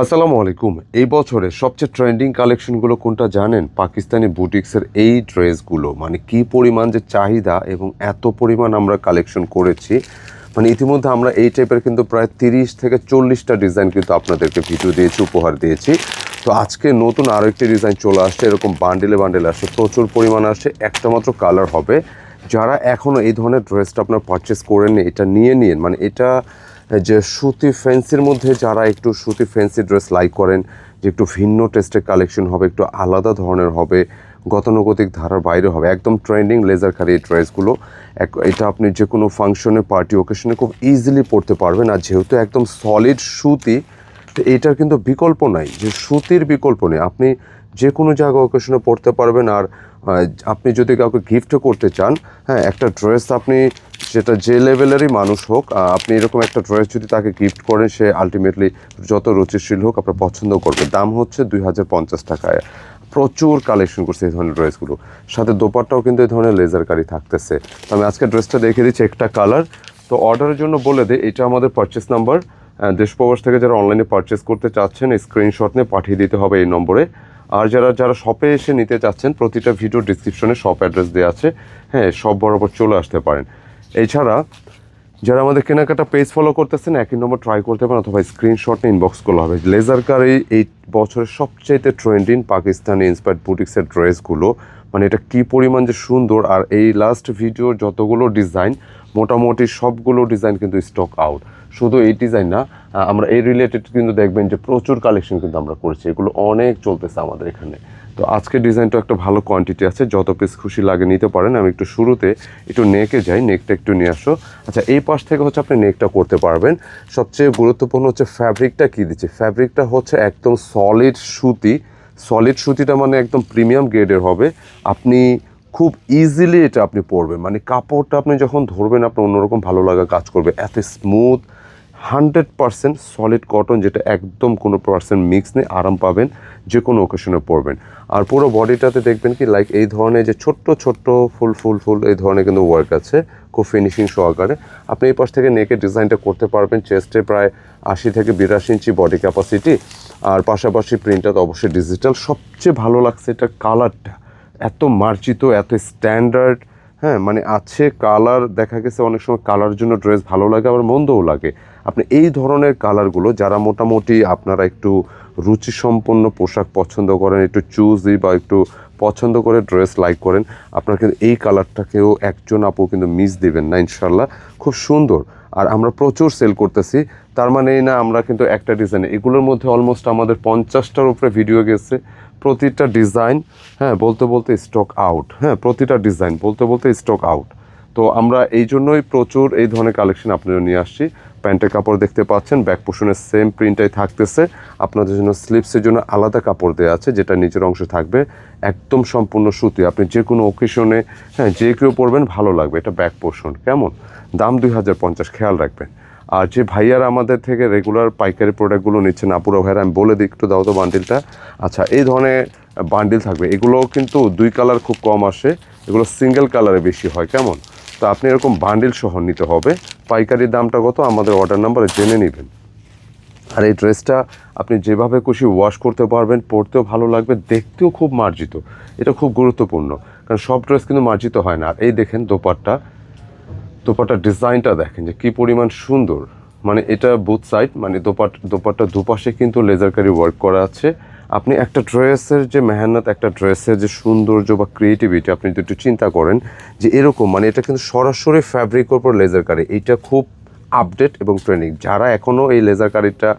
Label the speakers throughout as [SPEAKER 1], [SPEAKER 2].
[SPEAKER 1] আসসালামু আলাইকুম। এই বছরে সবচেয়ে ট্রেন্ডিং কালেকশনগুলো কোনটা জানেন? পাকিস্তানি বুটিক্সের এই ড্রেসগুলো। মানে কি পরিমাণ যে চাহিদা এবং এত পরিমাণ আমরা কালেকশন করেছি। মানে ইতিমধ্যে আমরা এই টাইপের কিন্তু প্রায় তিরিশ থেকে চল্লিশটা ডিজাইন কিন্তু আপনাদেরকে ভিডিও দিয়েছি, উপহার দিয়েছি। তো আজকে নতুন আরও একটি ডিজাইন চলে আসছে। এরকম বান্ডেলে বান্ডেলে আসছে, প্রচুর পরিমাণ আসছে। একটা মাত্র কালার হবে। যারা এখনও এই ধরনের ড্রেসটা আপনার পারচেস করেন এটা নিয়ে নিন। মানে এটা যে সুতি ফ্যান্সির মধ্যে যারা একটু সুতি ফ্যান্সি ড্রেস লাইক করেন, যে একটু ভিন্ন টেস্টের কালেকশন হবে, একটু আলাদা ধরনের হবে, গতানুগতিক ধারার বাইরে হবে, একদম ট্রেন্ডিং লেজার কারি এই ড্রেসগুলো। এটা আপনি যে কোনো ফাংশনে, পার্টি, ওকেশনে খুব ইজিলি পড়তে পারবেন। আর যেহেতু একদম সলিড সুতি, তো এটার কিন্তু বিকল্প নাই। যে সুতির বিকল্প নেই। আপনি যে কোনো জায়গা ওকেশনে পড়তে পারবেন। আর আপনি যদি কাউকে গিফটও করতে চান হ্যাঁ একটা ড্রেস আপনি, সেটা যে লেভেলেরই মানুষ হোক আপনি এরকম একটা ড্রেস যদি তাকে গিফট করেন, সে আলটিমেটলি যত রুচিশীল হোক, আপনার পছন্দ করবে। দাম হচ্ছে দুই হাজার পঞ্চাশ টাকায়। প্রচুর কালেকশন করছে এই ধরনের ড্রেসগুলো সাথে দোপাট্টাও কিন্তু এই ধরনের লেজার কারি থাকতেছে। তো আমি আজকে ড্রেসটা দেখে দিচ্ছি একটা কালার তো অর্ডারের জন্য বলে দিই, এটা আমাদের পারচেস নাম্বার দেশ প্রবাস থেকে যারা অনলাইনে পারচেস করতে চাচ্ছেন স্ক্রিনশট নিয়ে পাঠিয়ে দিতে হবে এই নম্বরে। আর যারা যারা শপে এসে নিতে চাচ্ছেন, প্রতিটা ভিডিও ডিসক্রিপশনে শপ অ্যাড্রেস দেওয়া আছে। হ্যাঁ সব বরাবর চলে আসতে পারেন। এছাড়া, যারা আমাদের কেনাকাটা পেজ ফলো করতেছেন, একই নম্বর ট্রাই করতে পারেন অথবা স্ক্রিনশট নিয়ে ইনবক্স করলে হবে। লেজার কার এই বছরের সবচাইতে ট্রেন্ডিং পাকিস্তানি ইন্সপায়ার্ড বুটিক্সের ড্রেসগুলো মানে এটা কি পরিমাণ যে সুন্দর, আর এই লাস্ট ভিডিওর যতগুলো ডিজাইন মোটামুটি সবগুলো ডিজাইন কিন্তু স্টক আউট শুধু এই ডিজাইন না আমরা এই রিলেটেড কিন্তু দেখবেন যে প্রচুর কালেকশন কিন্তু আমরা করেছি। এগুলো অনেক চলতেছে আমাদের এখানে। তো আজকের ডিজাইনটা একটা ভালো কোয়ান্টিটি আছে। যত পিস খুশি লাগে নিতে পারেন। আমি একটু শুরুতে একটু নেকে যাই নেকটা একটু নিয়ে আসো। আচ্ছা এই পাশ থেকে হচ্ছে আপনি নেকটা করতে পারবেন। সবচেয়ে গুরুত্বপূর্ণ হচ্ছে ফ্যাব্রিকটা কী দিচ্ছে? ফ্যাব্রিকটা হচ্ছে একদম সলিড সুতি। সলিড সুতিটা মানে একদম প্রিমিয়াম গ্রেডের হবে। আপনি খুব ইজিলি এটা আপনি পরবেন। মানে কাপড়টা আপনি যখন ধরবেন, আপনার অন্যরকম ভালো লাগা কাজ করবে। এত smooth hundred percent solid cotton যেটা একদম কোনো পার্সেন্ট মিক্স নেই, আরাম পাবেন, যে কোনো ওকেশনে পরবেন। আর পুরো বডিটাতে দেখবেন কি লাইক এই ধরনের যে ছোট্ট ছোট্ট, ফুল ফুল ফুল, এই ধরনের কিন্তু ওয়ার্ক আছে, খুব ফিনিশিং সহকারে। আপনি এই পাশ থেকে নেকের ডিজাইনটা করতে পারবেন চেস্টে প্রায় আশি থেকে বিরাশি ইঞ্চি বডি ক্যাপাসিটি আর পাশাপাশি প্রিন্টটা তো অবশ্যই ডিজিটাল সবচেয়ে ভালো লাগছে এটা কালারটা এত মার্জিত, এত স্ট্যান্ডার্ড হ্যাঁ মানে আছে কালার দেখা গেছে অনেক সময় কালার জন্য ড্রেস ভালো লাগে, আবার মন্দও লাগে। আপনি এই ধরনের কালারগুলো যারা মোটামুটি আপনারা একটু রুচিসম্পন্ন পোশাক পছন্দ করেন, একটু চুজি বা একটু পছন্দ করে ড্রেস লাইক করেন, আপনারা কিন্তু এই কালারটাকেও একজন আপু কিন্তু মিস দেবেন না ইনশাল্লাহ খুব সুন্দর। আর আমরা প্রচুর সেল করতেছি। তার মানে এই না আমরা কিন্তু একটা ডিজাইন এগুলোর মধ্যে অলমোস্ট আমাদের পঞ্চাশটার উপরে ভিডিও গেছে। প্রতিটা ডিজাইন হ্যাঁ বলতে বলতে স্টক আউট হ্যাঁ প্রতিটা ডিজাইন বলতে বলতে স্টক আউট তো আমরা এই জন্যই প্রচুর এই ধরনের কালেকশন আপনারা নিয়ে আসছি। প্যান্টের কাপড় দেখতে পাচ্ছেন। ব্যাক পোষণের সেম প্রিন্টটাই থাকতেছে। আপনাদের জন্য স্লিপসের জন্য আলাদা কাপড় দেওয়া আছে, যেটা নিচের অংশে থাকবে। একদম সম্পূর্ণ সুতি। আপনি যে কোনো ওকেশনে হ্যাঁ যে কেউ পরবেন, ভালো লাগবে। এটা ব্যাক পোষণ। কেমন? দাম দুই হাজার পঞ্চাশ, খেয়াল রাখবেন। আর যে ভাইয়ার আমাদের থেকে রেগুলার পাইকারি প্রোডাক্টগুলো নিচ্ছেন, আপুরা ভাইয়ারা, আমি বলে দিই, একটু দাও তো বান্ডিলটা আচ্ছা এই ধরনের বান্ডিল থাকবে। এগুলো কিন্তু দুই কালার খুব কম আসে। এগুলো সিঙ্গেল কালারে বেশি হয়। কেমন? তো আপনি এরকম বান্ডিল সহ নিতে হবে। পাইকারি দামটা কত? আমাদের অর্ডার নাম্বারে জেনে নেবেন। আর এই ড্রেসটা আপনি যেভাবে খুশি ওয়াশ করতে পারবেন, পরতেও ভালো লাগবে, দেখতেও খুব মার্জিত। এটা খুব গুরুত্বপূর্ণ, কারণ সব ড্রেস কিন্তু মার্জিত হয় না। আর এই দেখেন দোপাট্টা, দোপাট্টার ডিজাইনটা দেখেন যে কী পরিমাণ সুন্দর। মানে এটা বুথ সাইড মানে দোপাট, দোপাট্টা দুপাশে কিন্তু লেজার কারি ওয়ার্ক করা আছে। আপনি একটা ড্রেসের যে মেহনত, একটা ড্রেসের যে সৌন্দর্য বা ক্রিয়েটিভিটি আপনি যদি একটু চিন্তা করেন যে এরকম মানে এটা কিন্তু সরাসরি ফ্যাব্রিকের উপর লেজার কারি এইটা খুব আপডেট এবং ট্রেনিং যারা এখনও এই লেজার কারিটা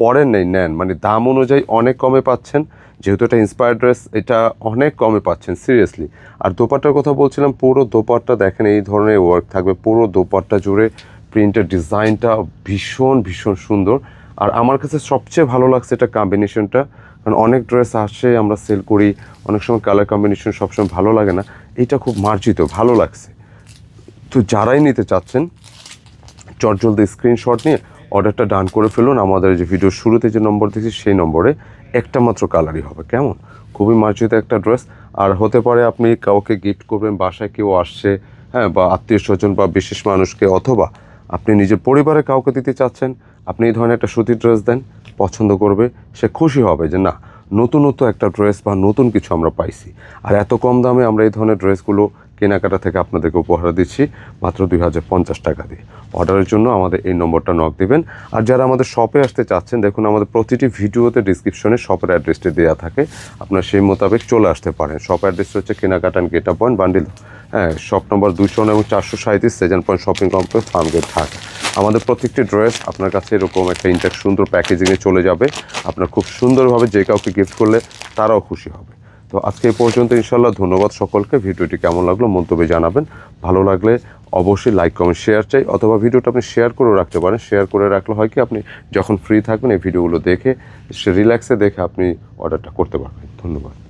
[SPEAKER 1] পরেন নেই, নেন মানে দাম অনুযায়ী অনেক কমে পাচ্ছেন, যেহেতু এটা ইন্সপায়ার ড্রেস এটা অনেক কমে পাচ্ছেন সিরিয়াসলি আর দোপাট্টার কথা বলছিলাম, পুরো দোপাট্টা দেখেন, এই ধরনের ওয়ার্ক থাকবে, পুরো দোপাট্টা জুড়ে প্রিন্টের ডিজাইনটা ভীষণ ভীষণ সুন্দর। আর আমার কাছে সবচেয়ে ভালো লাগছে এটা কম্বিনেশনটা কারণ অনেক ড্রেস আসে, আমরা সেল করি, অনেক সময় কালার কম্বিনেশন সবসময় ভালো লাগে না। এটা খুব মার্জিত, ভালো লাগছে। তো যারাই নিতে চাচ্ছেন চটজলদি স্ক্রিনশট নিয়ে অর্ডারটা ডান করে ফেলুন। আমাদের যে ভিডিওর শুরুতে যে নম্বর দিয়েছি, সেই নম্বরে একটা মাত্র কালারই হবে। কেমন? খুবই মার্জিত একটা ড্রেস আর হতে পারে আপনি কাউকে গিফট করবেন, বাসায় কেউ আসছে হ্যাঁ বা আত্মীয় স্বজন বা বিশেষ মানুষকে, অথবা আপনি নিজের পরিবারে কাউকে দিতে চাচ্ছেন, আপনি এই ধরনের একটা সুতির ড্রেস দেন। পছন্দ করবে, সে খুশি হবে যে না, নতুনত্ব একটা ড্রেস বা নতুন কিছু আমরা পাইছি। আর এত কম দামে আমরা এই ধরনের ড্রেসগুলো কেনাকাটা থেকে আপনাদেরকে উপহার দিচ্ছি মাত্র দুই হাজার পঞ্চাশ টাকা দিয়ে। অর্ডারের জন্য আমাদের এই নম্বরটা নক দিবেন। আর যারা আমাদের শপে আসতে চাচ্ছেন, দেখুন আমাদের প্রতিটি ভিডিওতে ডিসক্রিপশনে শপের অ্যাড্রেসটি দেওয়া থাকে। আপনার সেই মোতাবেক চলে আসতে পারেন। শপ অ্যাড্রেস হচ্ছে কেনাকাটা অ্যান্ড গেট পয়েন্ট বান্ডিল হ্যাঁ শপ নম্বর দুশো এবং চারশো সাঁত্রিশ Sezan point shopping complex Farmgate Dhaka. আমাদের প্রত্যেকটি ড্রেস আপনার কাছে এরকম একটা ইনটেক সুন্দর প্যাকেজিংয়ে চলে যাবে। আপনার খুব সুন্দরভাবে যে কাউকে গিফট করলে তারাও খুশি হবে। তো আজকে এই পর্যন্ত ইনশাল্লাহ ধন্যবাদ সকলকে। ভিডিওটি কেমন লাগল মন্তব্যে জানাবেন। ভালো লাগলে অবশ্যই লাইক, কমেন্ট, শেয়ার চাই অথবা ভিডিওটা আপনি শেয়ার করেও রাখতে পারেন। শেয়ার করে রাখলে হয় কি আপনি যখন ফ্রি থাকবেন এই ভিডিওগুলো দেখে, সে রিল্যাক্সে দেখে আপনি অর্ডারটা করতে পারবেন। ধন্যবাদ।